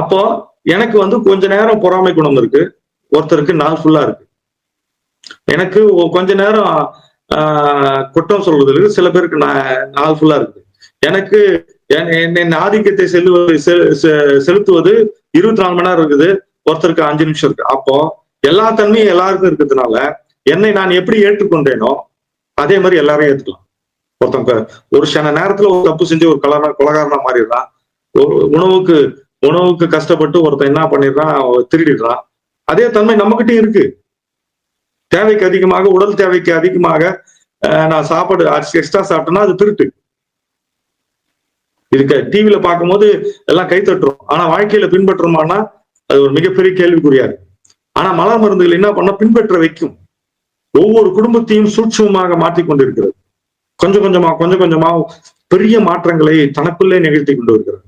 அப்போ எனக்கு வந்து கொஞ்ச நேரம் பொறாமை குணம் இருக்கு ஒருத்தருக்கு நாள் ஃபுல்லா இருக்கு. எனக்கு கொஞ்ச நேரம் குற்றம் சொல்றது இருக்கு சில பேருக்கு நாள் ஃபுல்லா இருக்கு. எனக்கு என் ஆதிக்கத்தை செல்லுவது செ- செ- செலுத்துவது இருபத்தி நாலு மணி நேரம் இருக்குது. ஒருத்தருக்கு அஞ்சு நிமிஷம் இருக்கு. அப்போ எல்லா தன்மையும் எல்லாருக்கும் இருக்கிறதுனால என்னை நான் எப்படி ஏற்றுக்கொண்டேனோ அதே மாதிரி எல்லாரையும் ஏத்துக்கலாம். ஒருத்தங்க ஒரு சில நேரத்துல ஒரு தப்பு செஞ்சு ஒரு கலரா கொலகாரனா மாறிடுறான். ஒரு உணவுக்கு உணவுக்கு கஷ்டப்பட்டு ஒருத்தன் என்ன பண்ணிடுறான் திருடிடுறான். அதே தன்மை நம்மகிட்டயும் இருக்கு. தேவைக்கு அதிகமாக உடல் தேவைக்கு அதிகமாக நான் சாப்பாடு எக்ஸ்ட்ரா சாப்பிட்டேன்னா அது திருட்டு. இதுக்கு டிவியில பார்க்கும்போது எல்லாம் கை தட்டுறோம். ஆனா வாழ்க்கையில பின்பற்றுமானா அது ஒரு மிகப்பெரிய கேள்விக்குறியா ஆனா மலர் மருந்துகள் என்ன பண்ண பின்பற்ற வைக்கும். ஒவ்வொரு குடும்பத்தையும் சூட்சமாக மாற்றிக் கொண்டிருக்கிறது. கொஞ்சம் கொஞ்சமா கொஞ்சம் கொஞ்சமா பெரிய மாற்றங்களை தனக்குள்ளே நிகழ்த்தி கொண்டு வருகிறது.